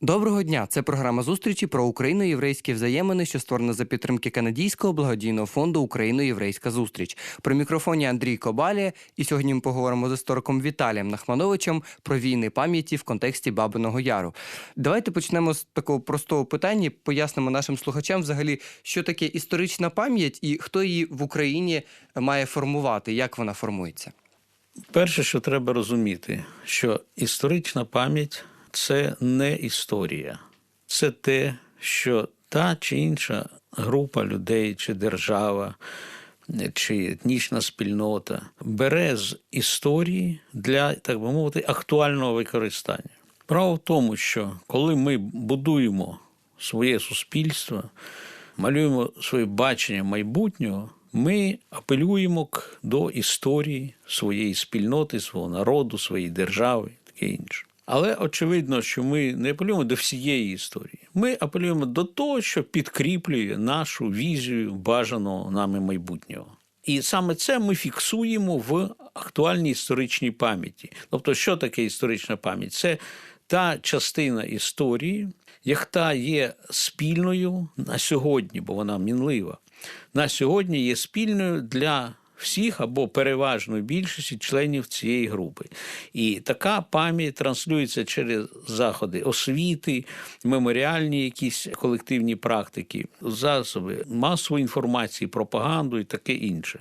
Доброго дня! Це програма зустрічі про україно-єврейські взаємини, що створена за підтримки канадійського благодійного фонду Україно-єврейська зустріч. При мікрофоні Андрій Кобалія, і сьогодні ми поговоримо з істориком Віталієм Нахмановичем про війни пам'яті в контексті Бабиного Яру. Давайте почнемо з такого простого питання. Пояснимо нашим слухачам, взагалі, що таке історична пам'ять і хто її в Україні має формувати, як вона формується. Перше, що треба розуміти, що історична пам'ять це не історія, це те, що та чи інша група людей, чи держава, чи етнічна спільнота бере з історії для, так би мовити, актуального використання. Право в тому, що коли ми будуємо своє суспільство, малюємо своє бачення майбутнього, ми апелюємо до історії своєї спільноти, свого народу, своєї держави, таке інше. Але очевидно, що ми не апелюємо до всієї історії. Ми апелюємо до того, що підкріплює нашу візію бажаного нами майбутнього. І саме це ми фіксуємо в актуальній історичній пам'яті. Тобто, що таке історична пам'ять? Це та частина історії, яка є спільною на сьогодні, бо вона мінлива. На сьогодні є спільною для всіх або переважної більшості членів цієї групи. І така пам'ять транслюється через заходи освіти, меморіальні якісь колективні практики, засоби масової інформації, пропаганду і таке інше.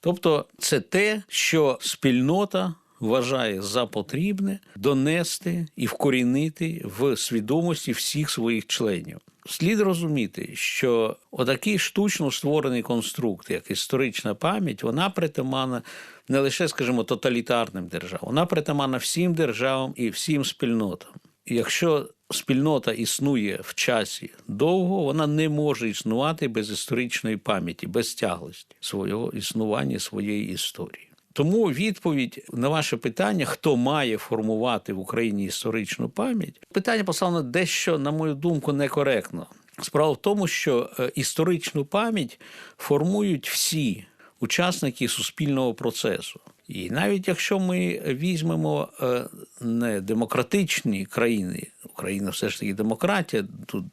Тобто, це те, що спільнота вважає за потрібне донести і вкорінити в свідомості всіх своїх членів. Слід розуміти, що отакий штучно створений конструкт, як історична пам'ять, вона притаманна не лише, скажімо, тоталітарним державам, вона притаманна всім державам і всім спільнотам. І Якщо спільнота існує в часі довго, вона не може існувати без історичної пам'яті, без тяглості свого існування, своєї історії. Тому відповідь на ваше питання, хто має формувати в Україні історичну пам'ять, питання поставлено дещо, на мою думку, некоректно. Справа в тому, що е, історичну пам'ять формують всі учасники суспільного процесу. І навіть якщо ми візьмемо е, не демократичні країни, Україна все ж таки демократія, тут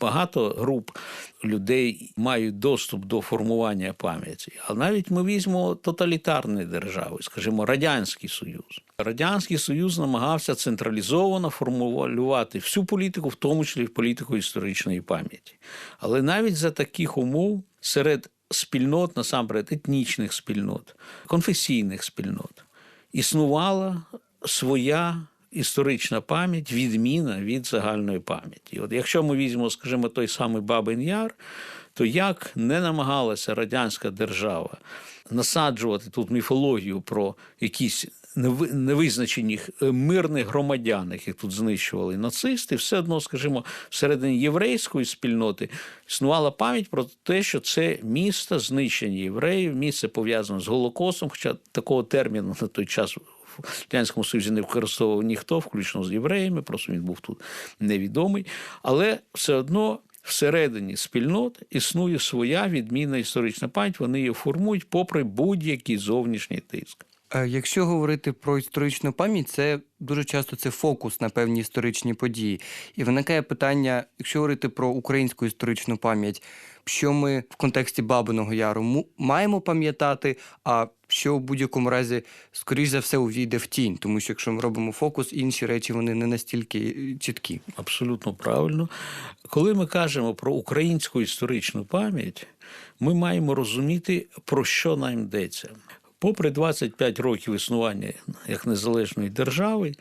багато груп людей мають доступ до формування пам'яті. А навіть ми візьмемо тоталітарні держави, скажімо, Радянський Союз. Радянський Союз намагався централізовано формулювати всю політику, в тому числі політику історичної пам'яті. Але навіть за таких умов серед спільнот, насамперед етнічних спільнот, конфесійних спільнот, існувала своя історична пам'ять, відміна від загальної пам'яті. От якщо ми візьмемо, скажімо, той самий Бабин Яр, то як не намагалася радянська держава насаджувати тут міфологію про якісь неви- невизначених е, мирних громадян, яких тут знищували нацисти, все одно, скажімо, всередині єврейської спільноти існувала пам'ять про те, що це місто знищення євреїв, місце пов'язане з Голокостом, хоча такого терміну на той час в Радянському Союзі не використовував ніхто, включно з євреями, просто він був тут невідомий. Але все одно всередині спільнот існує своя відмінна історична пам'ять, вони її формують попри будь-який зовнішній тиск. Е, Якщо говорити про історичну пам'ять, це дуже часто це фокус на певні історичні події. І виникає питання, якщо говорити про українську історичну пам'ять, що ми в контексті Бабиного Яру маємо пам'ятати, а що в будь-якому разі, скоріш за все, увійде в тінь, тому що якщо ми робимо фокус, інші речі вони не настільки е, чіткі. Абсолютно правильно. Коли ми кажемо про українську історичну пам'ять, ми маємо розуміти, про що нам йдеться. Попри 25 років існування як незалежної держави,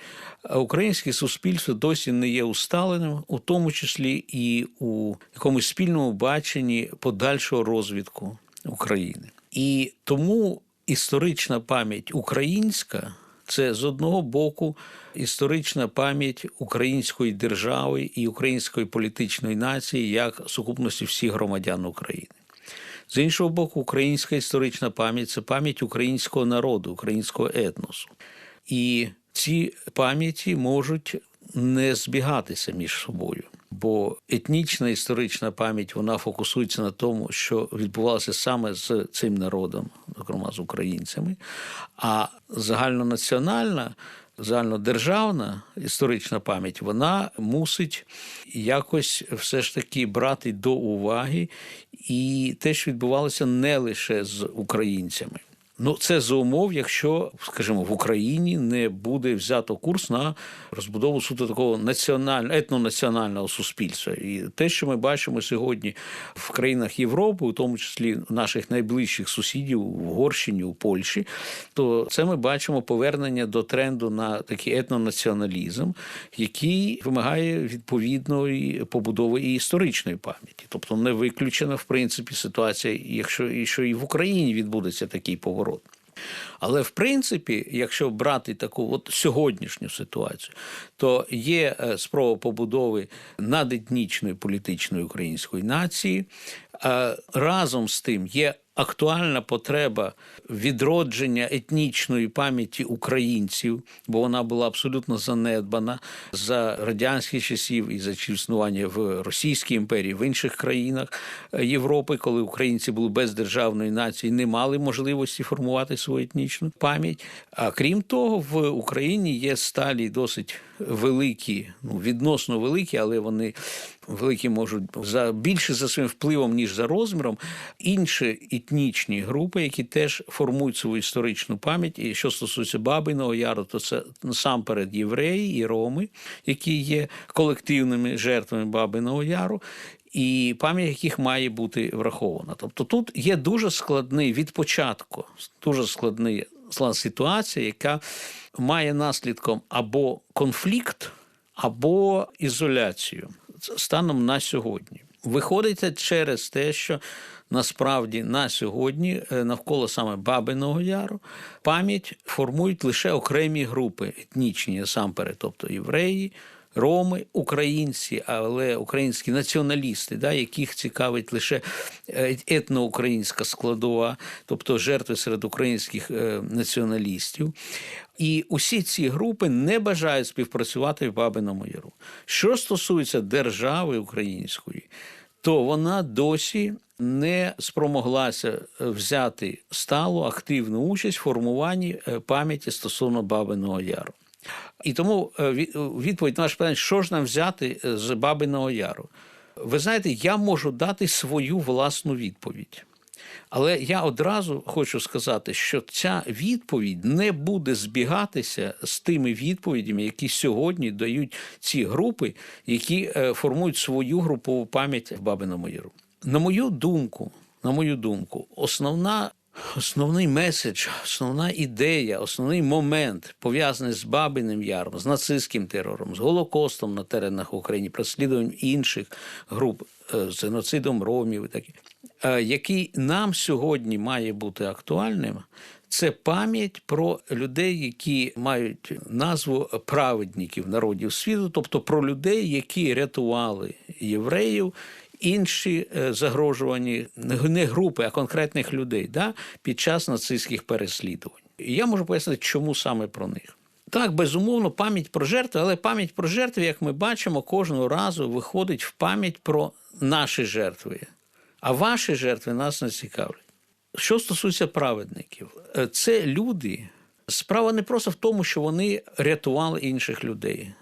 українське суспільство досі не є усталеним, у тому числі і у якомусь спільному баченні подальшого розвитку України. І тому історична пам'ять українська це з одного боку історична пам'ять української держави і української політичної нації як сукупності всіх громадян України. З іншого боку, українська історична пам'ять це пам'ять українського народу, українського етносу. І ці пам'яті можуть не збігатися між собою. Бо етнічна історична пам'ять вона фокусується на тому, що відбувалося саме з цим народом, зокрема з українцями. А загальнонаціональна, загальнодержавна історична пам'ять вона мусить якось все ж таки брати до уваги і те, що відбувалося не лише з українцями. Ну, це за умов, якщо, скажімо, в Україні не буде взято курс на розбудову суто такого національного етнонаціонального суспільства. І те, що ми бачимо сьогодні в країнах Європи, у тому числі наших найближчих сусідів в Угорщині, у Польщі, то це ми бачимо повернення до тренду на такий етнонаціоналізм, який вимагає відповідної побудови і історичної пам'яті. Тобто не виключена в принципі ситуація, якщо і що і в Україні відбудеться такий поворот. Але в принципі, якщо брати таку от сьогоднішню ситуацію, то є е, спроба побудови надетнічної політичної української нації. Е, Разом з тим є актуальна потреба відродження етнічної пам'яті українців, бо вона була абсолютно занедбана за радянських часів і за існування в Російській імперії, в інших країнах е, Європи, коли українці були без державної нації, не мали можливості формувати свою етнічну пам'ять. А крім того, в Україні є сталі досить великі, ну відносно великі, але вони великі можуть за більше за своїм впливом, ніж за розміром, інші етнічні групи, які теж формують свою історичну пам'ять. І що стосується Бабиного Яру, то це насамперед євреї і роми, які є колективними жертвами Бабиного Яру. І пам'ять яких має бути врахована. Тобто тут є дуже складний від початку, дуже складний ситуація, яка має наслідком або конфлікт, або ізоляцію станом на сьогодні. Виходить через те, що насправді на сьогодні е, навколо саме Бабиного Яру пам'ять формують лише окремі групи етнічні насамперед, тобто євреї. Роми, українці, але українські націоналісти, да, яких цікавить лише е, етноукраїнська складова, тобто жертви серед українських е, націоналістів. І усі ці групи не бажають співпрацювати в Бабиному Яру. Що стосується держави української, то вона досі не спромоглася взяти сталу активну участь в формуванні е, пам'яті стосовно Бабиного Яру. І тому е, відповідь на ваше питання, що ж нам взяти е, з Бабиного Яру? Ви знаєте, я можу дати свою власну відповідь. Але я одразу хочу сказати, що ця відповідь не буде збігатися з тими відповідями, які сьогодні дають ці групи, які е, формують свою групову пам'ять в Бабиному Яру. На мою думку, на мою думку, основна Основний меседж, основна ідея, основний момент пов'язаний з Бабиним Яром, з нацистським терором, з Голокостом на теренах України, переслідуванням інших груп, е, з геноцидом ромів, і такі, е, який нам сьогодні має бути актуальним, це пам'ять про людей, які мають назву праведників народів світу, тобто про людей, які рятували євреїв інші е, загрожувані не групи, а конкретних людей да, під час нацистських переслідувань. І я можу пояснити, чому саме про них. Так, безумовно, пам'ять про жертви, але пам'ять про жертви, як ми бачимо, кожного разу виходить в пам'ять про наші жертви. А ваші жертви нас не цікавлять. Що стосується праведників, е, це люди. Справа не просто в тому, що вони рятували інших людей.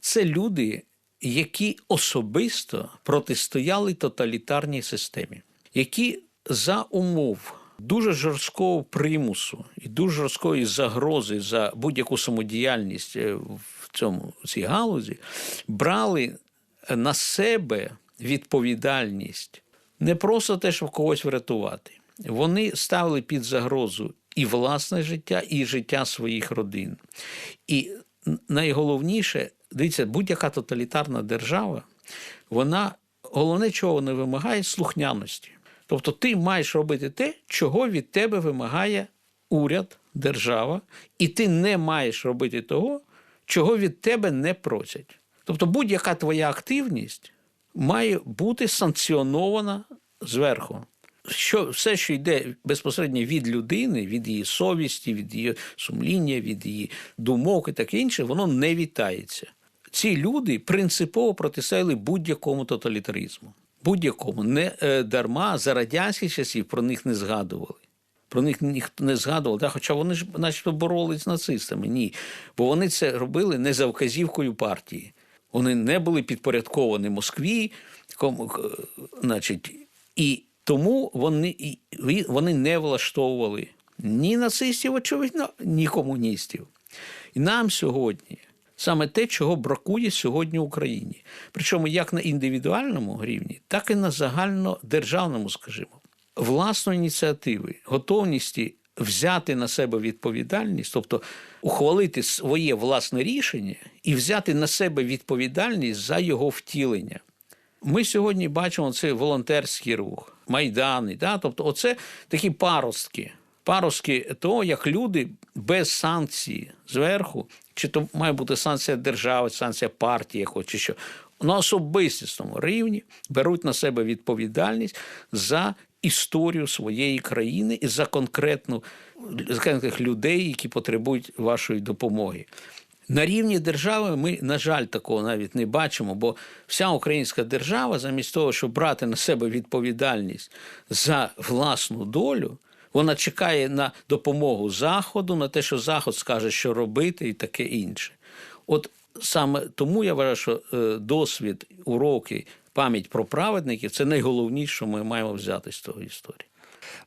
Це люди, які особисто протистояли тоталітарній системі, які за умов дуже жорсткого примусу і дуже жорсткої загрози за будь-яку самодіяльність е, в цьому в цій галузі брали на себе відповідальність не просто те, щоб когось врятувати. Вони ставили під загрозу і власне життя, і життя своїх родин. І найголовніше дивіться, будь-яка тоталітарна держава, вона головне, чого не вимагає слухняності. Тобто ти маєш робити те, чого від тебе вимагає уряд, держава, і ти не маєш робити того, чого від тебе не просять. Тобто будь-яка твоя активність має бути санкціонована зверху що все, що йде безпосередньо від людини, від її совісті, від її сумління, від її думок і таке інше, воно не вітається. Ці люди принципово протистояли будь-якому тоталітаризму. Будь-якому не е, дарма за радянських часів про них не згадували. Про них ніхто не згадував, да? хоча вони ж начебто боролись з нацистами. Ні. Бо вони це робили не за вказівкою партії. Вони не були підпорядковані Москві, кому, значить, і тому вони, вони не влаштовували ні нацистів, очевидно, ні комуністів. І нам сьогодні саме те, чого бракує сьогодні Україні. Причому як на індивідуальному рівні, так і на загальнодержавному, скажімо, власної ініціативи, готовності взяти на себе відповідальність, тобто ухвалити своє власне рішення і взяти на себе відповідальність за його втілення. Ми сьогодні бачимо цей волонтерський рух, майдани, да? тобто, оце такі паростки. Паростки того, як люди без санкції зверху, чи то має бути санкція держави, санкція партії, якось, чи що, на особистісному рівні беруть на себе відповідальність за історію своєї країни і за конкретну за конкретних людей, які потребують вашої допомоги. На рівні держави ми, на жаль, такого навіть не бачимо, бо вся українська держава, замість того, щоб брати на себе відповідальність за власну долю, вона чекає на допомогу Заходу, на те, що Заход скаже, що робити, і таке інше. От саме тому я вважаю, що е, досвід, уроки, пам'ять про праведників це найголовніше, що ми маємо взяти з цього історії.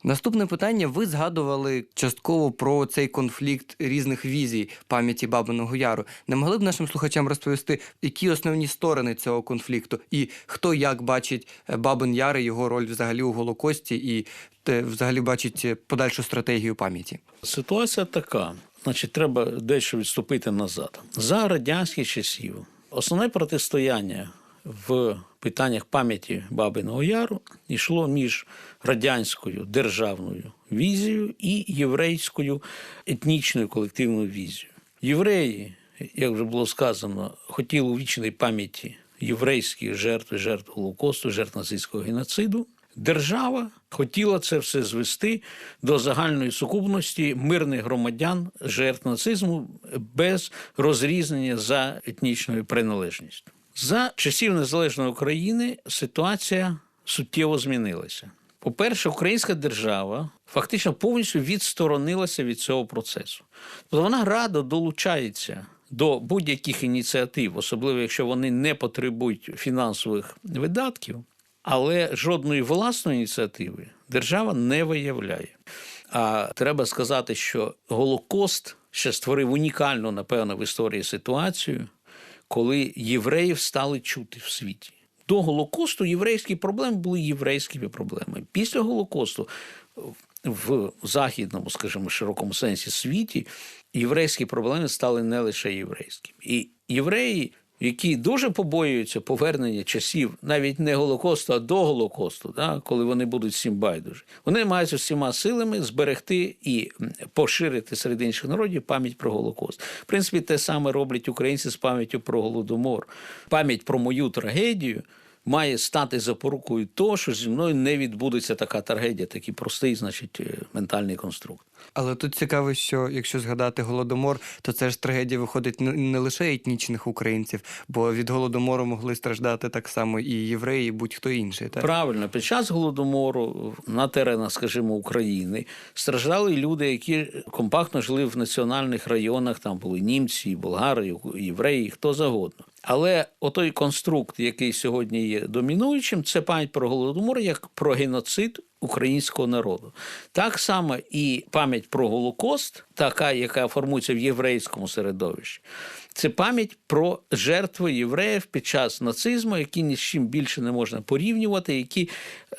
Наступне питання. Ви згадували частково про цей конфлікт різних візій пам'яті Бабиного Яру. Не могли б нашим слухачам розповісти, які основні сторони цього конфлікту, і хто як бачить е, Бабин Яр і його роль взагалі у Голокості, і те, взагалі бачить е, подальшу стратегію пам'яті? Ситуація така: значить, треба дещо відступити назад. За радянських часів основне протистояння в питаннях пам'яті Бабиного Яру йшло між радянською державною візією і єврейською етнічною колективною візією. Євреї, як вже було сказано, хотіли у вічної пам'яті єврейських жертв, жертв Голокосту, жертв нацистського геноциду. Держава хотіла це все звести до загальної сукупності мирних громадян жертв нацизму без розрізнення за етнічною приналежністю. За часів незалежної України ситуація суттєво змінилася. По-перше, українська держава фактично повністю відсторонилася від цього процесу. Тобто вона радо долучається до будь-яких ініціатив, особливо якщо вони не потребують фінансових видатків, але жодної власної ініціативи держава не виявляє. А треба сказати, що Голокост ще створив унікальну, напевно, в історії ситуацію, коли євреїв стали чути в світі. До Голокосту єврейські проблеми були єврейськими проблемами. Після Голокосту в західному, скажімо, широкому сенсі світі єврейські проблеми стали не лише єврейськими. І євреї, які дуже побоюються повернення часів навіть не Голокосту, а до Голокосту, да, коли вони будуть всім байдужі, вони мають усіма силами зберегти і поширити серед інших народів пам'ять про Голокост. В принципі, те саме роблять українці з пам'яттю про Голодомор. Пам'ять про мою трагедію. Має стати запорукою того, що зі мною не відбудеться така трагедія, такий простий, значить, е, ментальний конструкт. Але тут цікаво, що якщо згадати голодомор, то це ж трагедія виходить не- лише етнічних українців, бо від голодомору могли страждати так само і євреї, і будь-хто інший. Так? Правильно, під час голодомору на теренах, скажімо, України страждали люди, які компактно жили в національних районах. Там були німці, болгари, євреї, хто завгодно. Але отой конструкт, який сьогодні є домінуючим, це пам'ять про голодомор як про геноцид українського народу. Так само і пам'ять про Голокост, така, яка формується в єврейському середовищі, це пам'ять про жертви євреїв під час нацизму, які ні з чим більше не можна порівнювати, які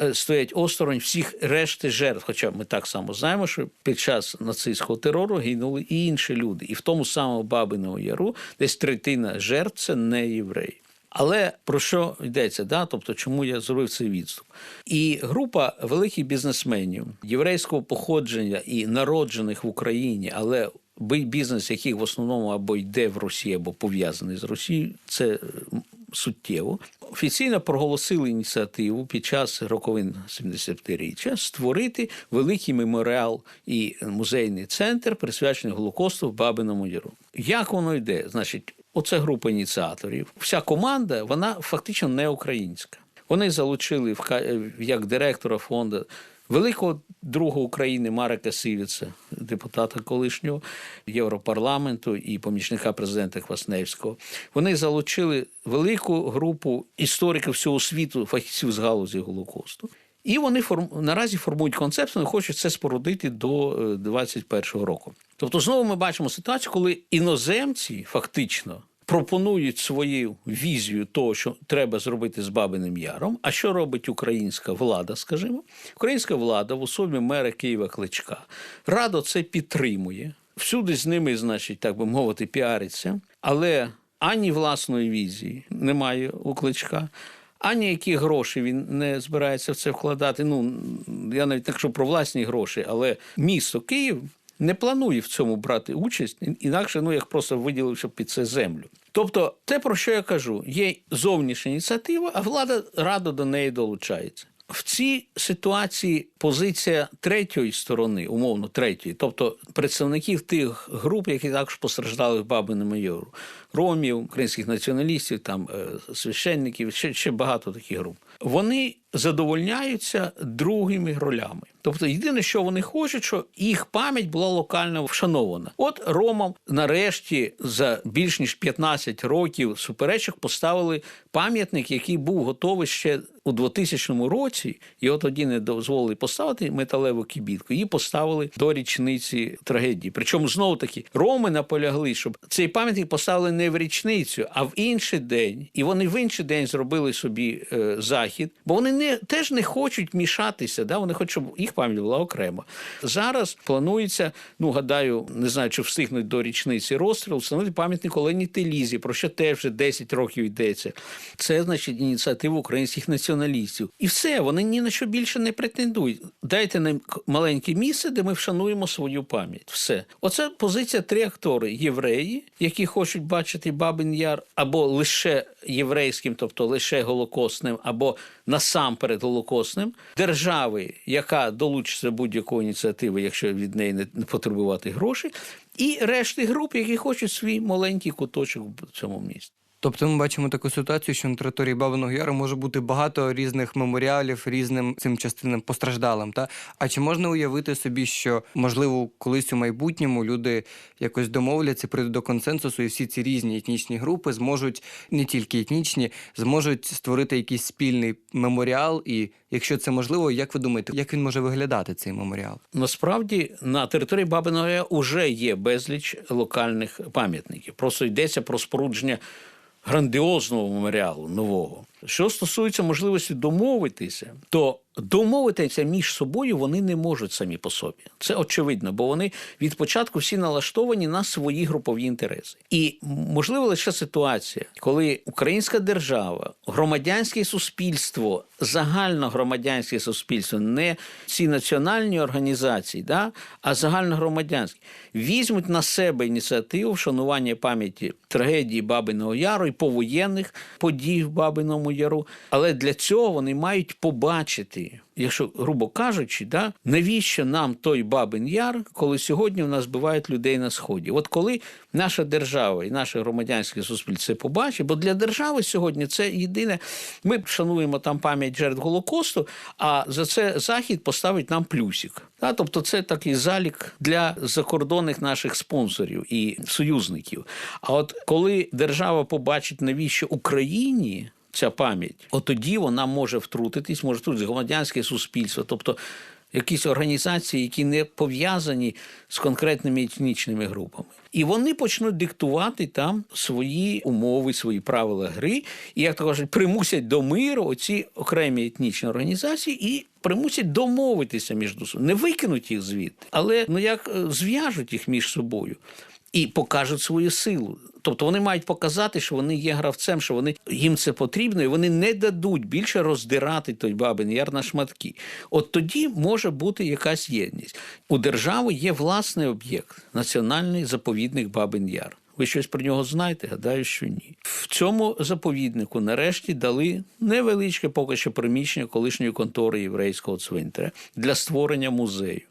е, стоять осторонь всіх решти жертв. Хоча ми так само знаємо, що під час нацистського терору гинули і інші люди. І в тому самому Бабиному Яру десь третина жертв це не євреї. Але про що йдеться? Да? Тобто, чому я зробив цей відступ? І група великих бізнесменів єврейського походження і народжених в Україні, але бізнес, яких в основному або йде в Росії, або пов'язаний з Росією, це суттєво. Офіційно проголосили ініціативу під час роковин 75-річчя створити великий меморіал і музейний центр, присвячений Голокосту в Бабиному Яру. Як воно йде? Значить, оце група ініціаторів. Вся команда, вона фактично не українська. Вони залучили е, як директора фонду великого друга України Марека Сивіца, депутата колишнього Європарламенту і помічника президента Квасневського. Вони залучили велику групу істориків всього світу, фахівців з галузі Голокосту. І вони форм... наразі формують концепцію, вони хочуть це спорудити до 2021 року. Тобто, знову ми бачимо ситуацію, коли іноземці фактично пропонують свою візію того, що треба зробити з Бабиним Яром. А що робить українська влада, скажімо? Українська влада в особі мера Києва Кличка радо це підтримує. Всюди з ними, значить, так би мовити, піариться, але ані власної візії немає у кличка. Ані які гроші він не збирається в це вкладати. Ну я навіть не кажу про власні гроші, але місто Київ не планує в цьому брати участь, інакше ну як просто виділивши під це землю. Тобто, те, про що я кажу, є зовнішня ініціатива, а влада радо до неї долучається. В цій ситуації позиція третьої сторони, умовно третьої, тобто представників тих груп, які також постраждали в Бабину майору, ромів, українських націоналістів, там е, священників, ще, ще багато таких груп. Вони задовольняються другими ролями. Тобто, єдине, що вони хочуть, що їх пам'ять була локально вшанована. От Ромам нарешті за більш ніж 15 років суперечок поставили пам'ятник, який був готовий ще у 2000 році. Його тоді не дозволили поставити металеву кібітку. Її поставили до річниці трагедії. Причому знову таки роми наполягли, щоб цей пам'ятник поставили не в річницю, а в інший день. І вони в інший день зробили собі е, захід, бо вони не теж не хочуть мішатися. Да? Вони хочуть, щоб їх пам'ять була окремо. Зараз планується, ну гадаю, не знаю, чи встигнуть до річниці розстрілу, встановити пам'ятник Олені Телізі, про що теж вже 10 років йдеться. Це значить ініціатива українських націоналістів. І все, вони ні на що більше не претендують. Дайте нам маленьке місце, де ми вшануємо свою пам'ять. Все. Оце позиція три актори: євреї, які хочуть бачити Бабин Яр, або лише єврейським, тобто лише голокосним, або насамперед голокосним, держави, яка долучиться будь-якої ініціативи, якщо від неї не потребувати гроші, і решти груп, які хочуть свій маленький куточок в цьому місті. Тобто ми бачимо таку ситуацію, що на території Бабиного Яру може бути багато різних меморіалів різним цим частинам постраждалим. Та а чи можна уявити собі, що можливо колись у майбутньому люди якось домовляться, прийдуть до консенсусу, і всі ці різні етнічні групи зможуть не тільки етнічні, зможуть створити якийсь спільний меморіал. І якщо це можливо, як ви думаєте, як він може виглядати цей меморіал? Насправді на території Бабиного Яру вже є безліч локальних пам'ятників. Просто йдеться про спорудження грандіозного меморіалу нового. Що стосується можливості домовитися, то домовитися між собою вони не можуть самі по собі. Це очевидно, бо вони від початку всі налаштовані на свої групові інтереси. І можливо лише ситуація, коли українська держава, громадянське суспільство, загальногромадянське суспільство, не ці національні організації, да, а загальногромадянські, візьмуть на себе ініціативу вшанування пам'яті трагедії Бабиного Яру і повоєнних подій в Бабиному Яру. Але для цього вони мають побачити, якщо грубо кажучи, да, навіщо нам той Бабин Яр, коли сьогодні в нас вбивають людей на сході? От коли наша держава і наше громадянське суспільство побачить, бо для держави сьогодні це єдине. Ми шануємо там пам'ять жертв Голокосту, а за це захід поставить нам плюсик. Да, тобто, це такий залік для закордонних наших спонсорів і союзників. А от коли держава побачить, навіщо Україні ця пам'ять, от тоді вона може втрутитись, може втрутитись громадянське суспільство, тобто якісь організації, які не пов'язані з конкретними етнічними групами. І вони почнуть диктувати там свої умови, свої правила гри, і, як то кажуть, примусять до миру оці окремі етнічні організації і примусять домовитися між собою. Не викинуть їх звідти, але ну як е, зв'яжуть їх між собою і покажуть свою силу. Тобто вони мають показати, що вони є гравцем, що вони їм це потрібно, і вони не дадуть більше роздирати той бабин яр на шматки. От тоді може бути якась єдність. У держави є власний об'єкт національний заповідник Бабин Яр. Ви щось про нього знаєте? Гадаю, що ні. В цьому заповіднику нарешті дали невеличке поки що приміщення колишньої контори єврейського цвинтаря для створення музею.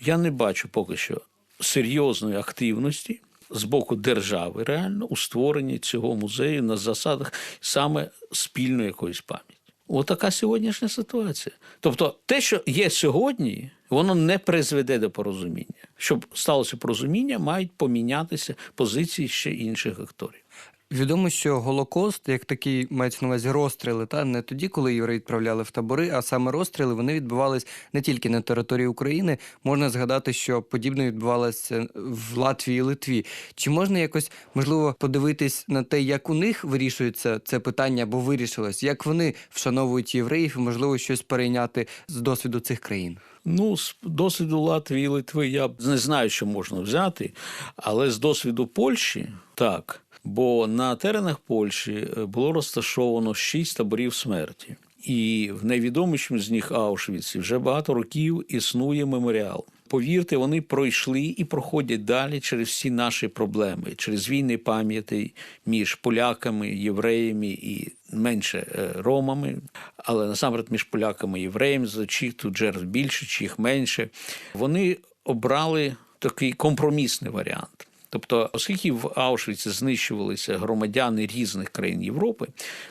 Я не бачу поки що серйозної активності з боку держави реально у створенні цього музею на засадах саме спільної якоїсь пам'яті. Отака сьогоднішня ситуація. Тобто, те, що є сьогодні, воно не призведе до порозуміння. Щоб сталося порозуміння, мають помінятися позиції ще інших акторів. Відомо, що Голокост, як такий мається на увазі розстріли, та не тоді, коли євреї відправляли в табори, а саме розстріли вони відбувались не тільки на території України. Можна згадати, що подібне відбувалося в Латвії і Литві. Чи можна якось можливо подивитись на те, як у них вирішується це питання або вирішилось, як вони вшановують євреїв і можливо щось перейняти з досвіду цих країн? Ну, з досвіду Латвії і Литви я не знаю, що можна взяти, але з досвіду Польщі так. Бо на теренах Польщі е, було розташовано шість таборів смерті. І в найвідомішому з них Аушвіці вже багато років існує меморіал. Повірте, вони пройшли і проходять далі через всі наші проблеми, через війни пам'яті між поляками, євреями і менше е, ромами, але насамперед між поляками і євреями, за чих тут жертв більше, чих менше. Вони обрали такий компромісний варіант. Тобто, оскільки в Аушвіці знищувалися громадяни різних країн Європи,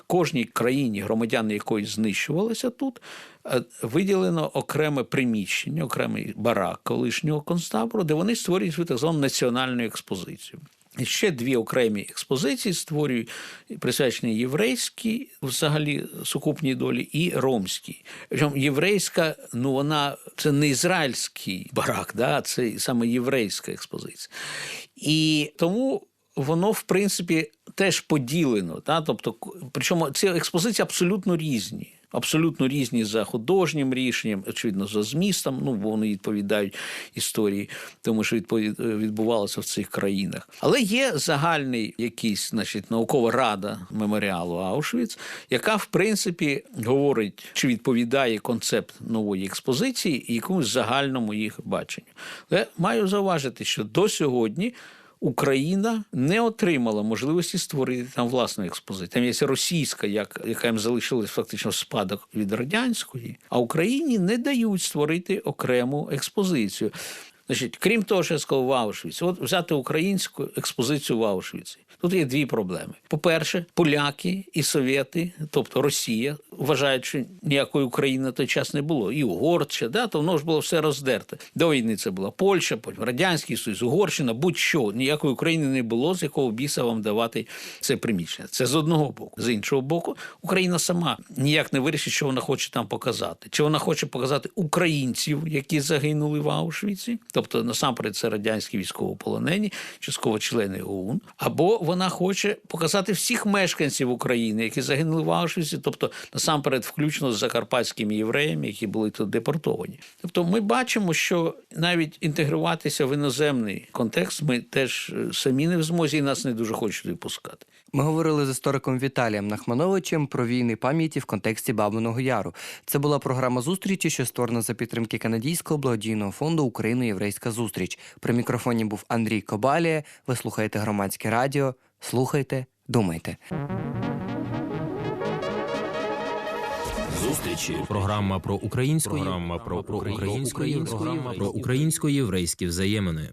кожній країні, громадяни якої знищувалися тут, е, виділено окреме приміщення, окремий барак колишнього концтабору, де вони створюють так звану національну експозицію. Ще дві окремі експозиції створюють присвячені єврейській, взагалі сукупній долі, і ромській. Єврейська, ну вона це не ізраїльський барак, да, це саме єврейська експозиція. І тому воно, в принципі, теж поділено. Да? Тобто, причому ці експозиції абсолютно різні. Абсолютно різні за художнім рішенням, очевидно, за змістом, ну бо вони відповідають історії, тому що відповід- відбувалося в цих країнах. Але є загальний якийсь, значить, наукова рада меморіалу Аушвіц, яка в принципі говорить, чи відповідає концепт нової експозиції і якомусь загальному їх баченню. Але маю зауважити, що до сьогодні. Україна не отримала можливості створити там власну експозицію. Там є російська, як, яка їм залишилась фактично спадок від радянської, а Україні не дають створити окрему експозицію. Значить, крім того, що я сказав в Аушвіці, от взяти українську експозицію в Аушвіці. Тут є дві проблеми. По-перше, поляки і совєти, тобто Росія, вважають, що ніякої України на той час не було. І Угорщина, да, то воно ж було все роздерте. До війни це була Польща, потім Радянський Союз, Угорщина, будь-що. Ніякої України не було, з якого біса вам давати це приміщення. Це з одного боку. З іншого боку, Україна сама ніяк не вирішить, що вона хоче там показати. Чи вона хоче показати українців, які загинули в Аушвіці, тобто насамперед це радянські військовополонені, частково члени ОУН, або вона хоче показати всіх мешканців України, які загинули в Аушвіці, тобто насамперед, включно з закарпатськими євреями, які були тут депортовані. Тобто, ми бачимо, що навіть інтегруватися в іноземний контекст ми теж е, самі не в змозі і нас не дуже хочуть випускати. Ми говорили з істориком Віталієм Нахмановичем про війни пам'яті в контексті Бабиного Яру. Це була програма зустрічі, що створена за підтримки канадійського благодійного фонду Україно-Єврейська зустріч. При мікрофоні був Андрій Кобалія. Ви слухаєте громадське радіо. Слухайте, думайте. Зустрічі. Програма про українську програма про, про українсько-єврейські про українсько-єврейські взаємини.